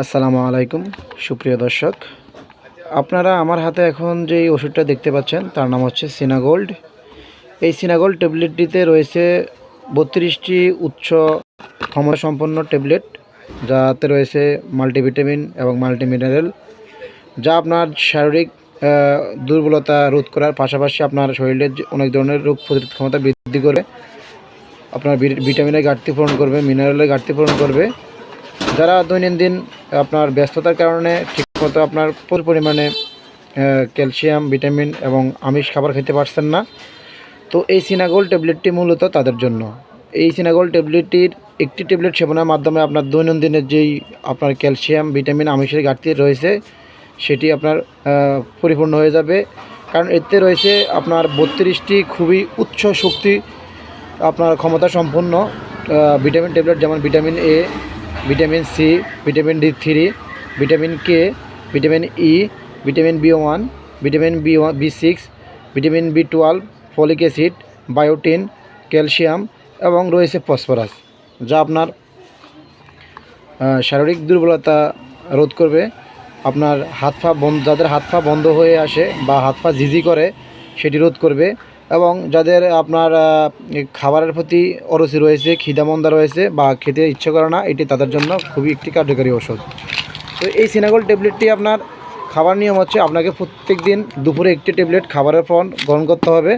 আসসালামু আলাইকুম, সুপ্রিয় দর্শক। আপনারা আমার হাতে এখন যে ওষুধটা দেখতে পাচ্ছেন, তার নাম হচ্ছে সিনাগোল্ড এই সিনাগোল্ড ট্যাবলেটটিতে রয়েছে বত্রিশটি উচ্চ ক্ষমতা সম্পন্ন ট্যাবলেট, যাতে রয়েছে মাল্টিভিটামিন এবং মাল্টিমিনারেল, যা আপনার শারীরিক দুর্বলতা রোধ করার পাশাপাশি আপনার শরীরের যে অনেক ধরনের রোগ প্রতিরোধ ক্ষমতা বৃদ্ধি করে, আপনার ভিটামিনের ঘাটতি পূরণ করবে মিনারেলের ঘাটতি পূরণ করবে। যারা দৈনন্দিন আপনার ব্যস্ততার কারণে ঠিকমতো আপনার প্রচুর পরিমাণে ক্যালসিয়াম, ভিটামিন এবং আমিষ খাবার খেতে পারছেন না। তো এই সিনাগোল ট্যাবলেটটি মূলত তাদের জন্য। এই সিনাগোল ট্যাবলেটটির একটি ট্যাবলেট সেবনের মাধ্যমে আপনার দৈনন্দিনের যেই আপনার ক্যালসিয়াম, ভিটামিন, আমিষের ঘাটতি রয়েছে, সেটি আপনার পরিপূর্ণ হয়ে যাবে। কারণ এতে রয়েছে আপনার বত্রিশটি খুবই উচ্চ শক্তি আপনার ক্ষমতা সম্পন্ন ভিটামিন ট্যাবলেট যেমন vitamin A vitamin C, vitamin D three, vitamin K, vitamin E, vitamin B one, vitamin B one, B six, vitamin B twelve, folic acid, biotin, calcium এবং রয়েছে ফসফরাস, যা আপনার শারীরিক দুর্বলতা রোধ করবে। আপনার হাত পা বন্ধ, যাদের হাত পা বন্ধ হয়ে আসে বা হাত পা ঝিঝি করে, সেটি রোধ করবে। এবং যাদের আপনার খাবারের প্রতি অরুচি রয়েছে, খিদামন্দা রয়েছে বা খেতে ইচ্ছে করে না, এটি তাদের জন্য খুবই একটি কার্যকরী ওষুধ তো এই সিনাগোল ট্যাবলেটটি আপনার খাবার নিয়ম হচ্ছে আপনাকে প্রত্যেক দিন দুপুরে একটি ট্যাবলেট খাবারের পর গ্রহণ করতে হবে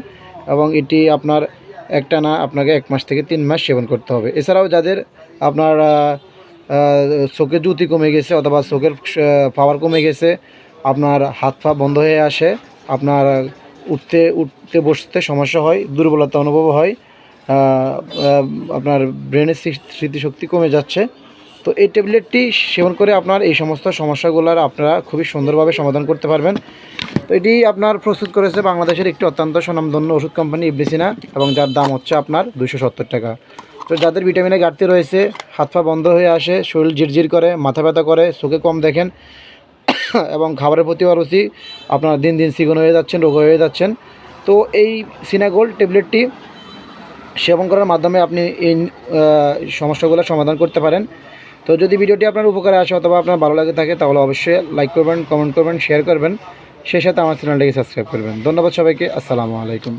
এবং এটি আপনার একটা না আপনাকে এক মাস থেকে তিন মাস সেবন করতে হবে। এছাড়াও যাদের আপনার চোখের জ্যোতি কমে গেছে অথবা চোখের পাওয়ার কমে গেছে, আপনার হাত পা বন্ধ হয়ে আসে, আপনার উঠতে উঠতে বসতে সমস্যা হয়, দুর্বলতা অনুভব হয় আপনার ব্রেনের স্মৃতিশক্তি কমে যাচ্ছে। তো এই ট্যাবলেটটি সেবন করে আপনার এই সমস্ত সমস্যাগুলোর আপনারা খুবই সুন্দরভাবে সমাধান করতে পারবেন। তো এটি আপনার প্রস্তুত করেছে বাংলাদেশের একটি অত্যন্ত স্বনামধন্য ওষুধ কোম্পানি ইবলিসিনা এবং যার দাম হচ্ছে আপনার দুশো টাকা। তো যাদের ভিটামিনের ঘাটতি রয়েছে, হাত পা বন্ধ হয়ে আসে, শরীর ঝিরঝির করে, মাথা ব্যথা করে, চোখে কম দেখেন এবং খাবারের প্রতি অরুচি আপনার দিন দিন সিগুন হয়ে যাচ্ছেন রোগ হয়ে যাচ্ছেন। তো এই সিনাগোল ট্যাবলেটটি সেবন করার মাধ্যমে আপনি এই আহ, সমস্যাগুলোর সমাধান করতে পারেন। তো যদি ভিডিওটি আপনার উপকারে আসে অথবা আপনার ভালো লাগে থাকে তাহলে অবশ্যই লাইক করবেন কমেন্ট করবেন শেয়ার করবেন। সেই সাথে আমার চ্যানেলটিকে সাবস্ক্রাইব করবেন। ধন্যবাদ সবাইকে আসসালামু আলাইকুম।